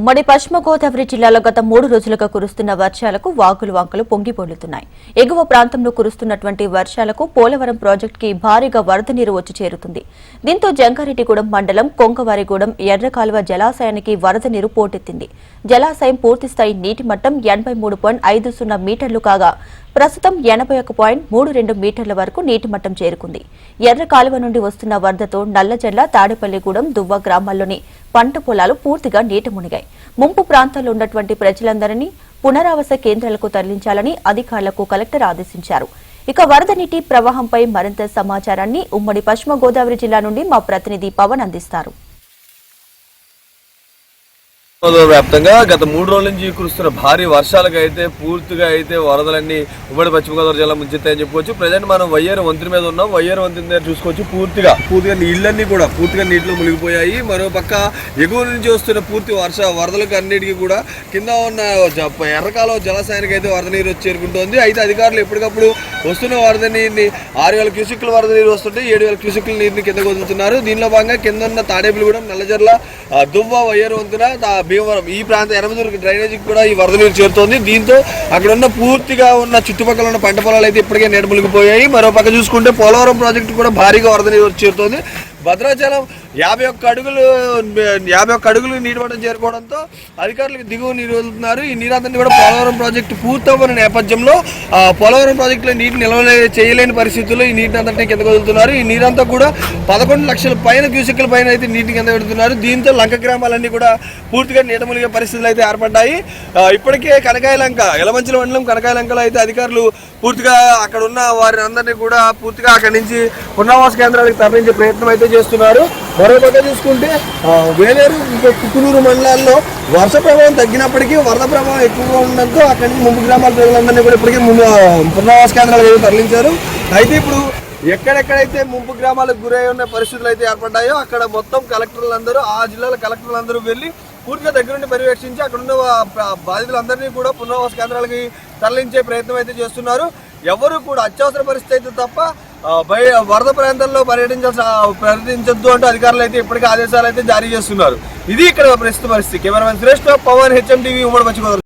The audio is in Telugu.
ఉమ్మడి పశ్చిమ గోదావరి జిల్లాలో గత మూడు రోజులుగా కురుస్తున్న వర్షాలకు వాగులు వంకలు పొంగిపొర్లుతున్నాయి ఎగువ ప్రాంతంలో కురుస్తున్నటువంటి వర్షాలకు పోలవరం ప్రాజెక్టుకి భారీగా వరద నీరు వచ్చి చేరుతుంది. దీంతో జంగారెడ్డిగూడెం మండలం కొంగవారిగూడెం ఎర్రకాలువ జలాశయానికి వరద నీరు పోటెత్తింది. జలాశయం పూర్తిస్థాయి నీటి మట్టం ఎనభై మూడు పాయింట్ ఐదు సున్నా మీటర్లు కాగా ప్రస్తుతం ఎనభై ఒక పాయింట్ మూడు రెండు మీటర్ల వరకు నీటి మట్టం చేరుకుంది. ఎర్ర కాలువ నుండి వస్తున్న వరదతో నల్లజర్ల తాడేపల్లిగూడెం దువ్వ గ్రామాల్లోని పంట పొలాలు పూర్తిగా నీట మునిగాయి. ముంపు ప్రాంతాల్లో ఉన్నటువంటి ప్రజలందరినీ పునరావాస కేంద్రాలకు తరలించాలని అధికారులకు కలెక్టర్ ఆదేశించారు. ఇక వరద నీటి ప్రవాహంపై మరింత సమాచారాన్ని ఉమ్మడి పశ్చిమ గోదావరి జిల్లా నుండి మా ప్రతినిధి పవన్ అందిస్తారు. వ్యాప్తంగా గత మూడు రోజుల నుంచి కురుస్తున్న భారీ వర్షాలకు అయితే పూర్తిగా అయితే వరదలన్నీ ఉమ్మడి పశ్చిమ గోదావరి జిల్లా ముంచెత్తాయని చెప్పుకోవచ్చు. ప్రజెంట్ మనం వయ్యేరు వంతెన మీద ఉన్నాం. వయ్యేరు వంతెన దగ్గర చూసుకోవచ్చు. పూర్తిగా పూర్తిగా నీళ్ళన్నీ కూడా పూర్తిగా నీటిలో మునిగిపోయాయి. మరో పక్క ఎగువ నుంచి వస్తున్న పూర్తి వర్ష వరదలకు అన్నిటికీ కూడా కింద ఉన్న ఎర్రకాల జలాశయానికి అయితే వరద నీరు వచ్చి చేరుకుంటోంది. అయితే అధికారులు ఎప్పటికప్పుడు వస్తున్న వరద నీరుని ఆరు వేల క్యూసిక్ల వరద నీరు వస్తుంటే ఏడు వేల క్యూసిక్ల నీరుని కింద వదులుతున్నారు. దీనిలో భాగంగా కింద ఉన్న తాడేపులగూడెం నల్లజర్ల దువ్వ వయ్యేరు వంతున భీమవరం ఈ ప్రాంత ఎనమదూరు డ్రైనేజీకి కూడా ఈ వరద నీరు చేరుతోంది. దీంతో అక్కడ ఉన్న పూర్తిగా ఉన్న చుట్టుపక్కల ఉన్న పంట పొలాలు అయితే ఇప్పటికే నీట మునిగిపోయాయి. మరో పక్క చూసుకుంటే పోలవరం ప్రాజెక్టు కూడా భారీగా వరద నీరు చేరుతోంది. భద్రాచలం యాభై ఒక్క అడుగులు యాభై ఒక్క అడుగులు నీటిమట్టం చేరుకోవడంతో అధికారులకు దిగువ నీరు వదులుతున్నారు. ఈ నీరంతా కూడా పోలవరం ప్రాజెక్టు పూర్తవ్వని నేపథ్యంలో పోలవరం ప్రాజెక్టులో నీటి నిల్వ చేయలేని పరిస్థితుల్లో ఈ నీటిని అంతటినీ కింద వదులుతున్నారు. ఈ నీరంతా కూడా పదకొండు లక్షల పైన క్యూసెక్ల పైన అయితే నీటి కింద పెడుతున్నారు. దీంతో లంక గ్రామాలన్నీ కూడా పూర్తిగా నీట పరిస్థితులు అయితే ఏర్పడ్డాయి. ఇప్పటికే కనకాయలంక ఎలమంచిల మండలం కనకాయలంకలో అయితే అధికారులు పూర్తిగా అక్కడ ఉన్న వారి అందరినీ కూడా పూర్తిగా అక్కడి నుంచి పునరావాస కేంద్రాలకు తరలించే ప్రయత్నం అయితే చేస్తున్నారు. మరోపక్క చూసుకుంటే వేలేరు ఇంకా కుకునూరు మండలాల్లో వర్ష ప్రభావం తగ్గినప్పటికీ వరద ప్రభావం ఎక్కువగా ఉండడంతో అక్కడి నుంచి ముంపు గ్రామాల ప్రజలందరినీ కూడా ఇప్పటికీ ముందు పునరావాస కేంద్రాలకు తరలించారు. అయితే ఇప్పుడు ఎక్కడెక్కడైతే ముంపు గ్రామాలకు గురై ఉన్న పరిస్థితులు అయితే ఏర్పడ్డాయో అక్కడ మొత్తం కలెక్టర్లందరూ ఆ జిల్లాల కలెక్టర్లందరూ వెళ్ళి పూర్తిగా దగ్గరుండి పర్యవేక్షించి అక్కడ ఉన్న బాధితులందరినీ కూడా పునరావాస కేంద్రాలకి తరలించే ప్రయత్నం అయితే చేస్తున్నారు. ఎవరు కూడా అత్యవసర పరిస్థితి అయితే తప్ప బయ వరద ప్రాంతాల్లో పర్యటించాల్సిన పర్యటించొద్దు అంటూ అధికారులు అయితే ఇప్పటికే ఆదేశాలు అయితే జారీ చేస్తున్నారు. ఇది ఇక్కడ ప్రస్తుత పరిస్థితి. Cameraman Shreshta Pavan HM TV ఉమ్మడి పచ్చిగోదావరి